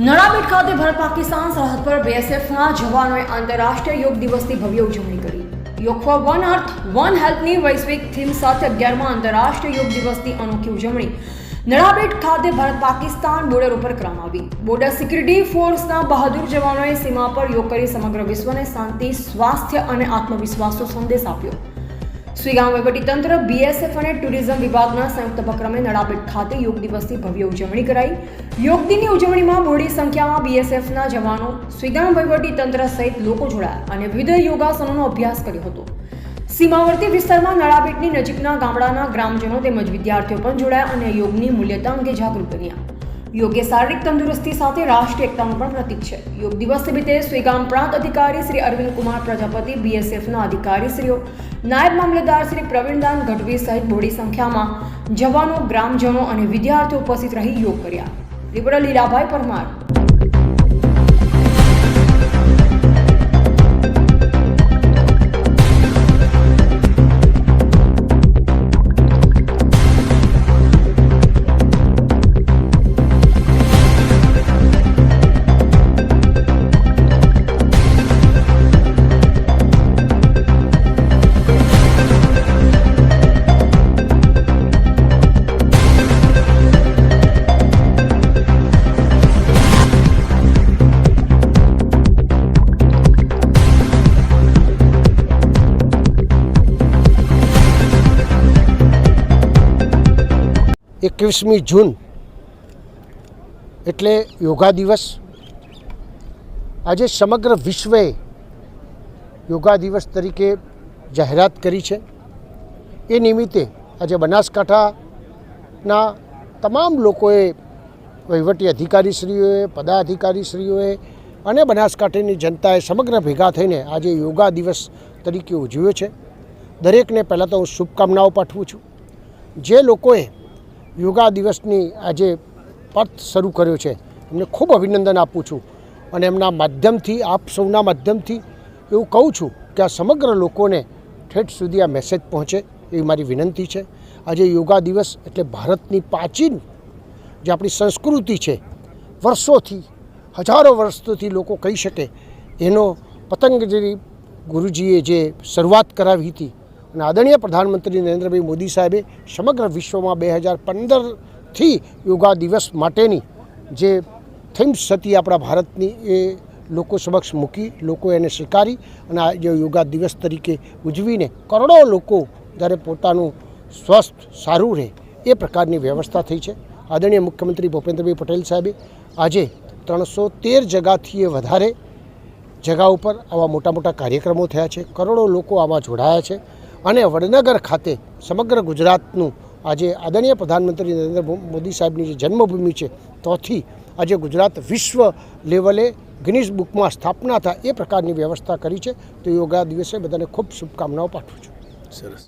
નડાબેટ ખાતે ભારત પાકિસ્તાન સરહદ પર બીએસએફના જવાનોએ આંતરરાષ્ટ્રીય યોગ દિવસની ભવ્ય ઉજવણી કરી. Yoga for one earth one હેલ્થની વૈશ્વિક થીમ સાથે અગિયારમાં આંતરરાષ્ટ્રીય યોગ દિવસની અનોખી ઉજવણી નડાબેટ ખાતે ભારત પાકિસ્તાન બોર્ડર ઉપર કરવામાં આવી. બોર્ડર સિક્યુરિટી ફોર્સના બહાદુર જવાનોએ સીમા પર યોગ કરી સમગ્ર વિશ્વને શાંતિ, સ્વાસ્થ્ય અને આત્મવિશ્વાસનો સંદેશ આપ્યો. શ્રીગામ તંત્ર બીએસએફ અને ટુરિઝમ વિભાગના સંયુક્ત ઉપક્રમે નડાબેટ ખાતે યોગ દિવસની ભવ્ય ઉજવણી કરાઈ. યોગ દિનની ઉજવણીમાં મોડી સંખ્યામાં બીએસએફના જવાનો સુઈગામ તંત્ર સહિત લોકો જોડાયા અને વિવિધ યોગાસનોનો અભ્યાસ કર્યો હતો. સીમાવર્તી વિસ્તારમાં નડાબેટની નજીકના ગામડાના ગ્રામજનો તેમજ વિદ્યાર્થીઓ પણ જોડાયા અને યોગની મૂલ્યતા અંગે જાગૃત બન્યા. યોગ એ શારીરિક તંદુરસ્તી સાથે રાષ્ટ્રીય એકતાનું પણ પ્રતીક છે. યોગ દિવસ નિમિત્તે સ્વીગામ પ્રાંત અધિકારી શ્રી અરવિંદ કુમાર પ્રજાપતિ બીએસએફના અધિકારીશ્રીઓ નાયબ મામલેદાર શ્રી પ્રવીણદાન ગઢવી સહિત મોડી સંખ્યામાં જવાનો, ગ્રામજનો અને વિદ્યાર્થીઓ ઉપસ્થિત રહી યોગ કર્યા. રિપોર્ટર લીલાભાઈ પરમાર. એકવીસમી જૂન એટલે યોગા દિવસ. આજે સમગ્ર વિશ્વએ યોગા દિવસ તરીકે જાહેરાત કરી છે. એ નિમિત્તે આજે બનાસકાંઠાના તમામ લોકોએ, વહીવટી અધિકારીશ્રીઓએ, પદાધિકારીશ્રીઓએ અને બનાસકાંઠાની જનતાએ સમગ્ર ભેગા થઈને આજે યોગા દિવસ તરીકે ઉજવ્યો છે. દરેકને પહેલાં તો હું શુભકામનાઓ પાઠવું છું. જે લોકોએ યોગા દિવસની આજે પર્થ શરૂ કર્યો છે. એમને ખૂબ અભિનંદન આપું છું. અને એમના માધ્યમથી, આપ સૌના માધ્યમથી એવું કહું છું કે આ સમગ્ર લોકોને ઠેઠ સુધી આ મેસેજ પહોંચે એવી મારી વિનંતી છે. આજે યોગા દિવસ એટલે ભારતની પ્રાચીન જે આપણી સંસ્કૃતિ છે, વર્ષોથી, હજારો વર્ષોથી લોકો કહી શકે. એનો પતંગજી ગુરુજીએ જે શરૂઆત કરાવી હતી અને આદરણીય પ્રધાનમંત્રી નરેન્દ્રભાઈ મોદી સાહેબે સમગ્ર વિશ્વમાં બે હજાર પંદરથી યોગા દિવસ માટેની જે થીમ્સ હતી આપણા ભારતની, એ લોકો સમક્ષ મૂકી, લોકો એને સ્વીકારી અને આજે યોગા દિવસ તરીકે ઉજવીને કરોડો લોકો જ્યારે પોતાનું સ્વસ્થ, સારું રહે, એ પ્રકારની વ્યવસ્થા થઈ છે. આદરણીય મુખ્યમંત્રી ભૂપેન્દ્રભાઈ પટેલ સાહેબે આજે ત્રણસો તેર જગાથી વધારે જગા ઉપર આવા મોટા મોટા કાર્યક્રમો થયા છે. કરોડો લોકો આમાં જોડાયા છે. અને વડનગર ખાતે સમગ્ર ગુજરાતનું આજે આદરણીય પ્રધાનમંત્રી નરેન્દ્ર મોદી સાહેબની જે જન્મભૂમિ છે, તોથી આજે ગુજરાત વિશ્વ લેવલે ગિનિસ બુકમાં સ્થાપના થાય એ પ્રકારની વ્યવસ્થા કરી છે. તો યોગા દિવસે બધાને ખૂબ શુભકામનાઓ પાઠવું છું. સરસ.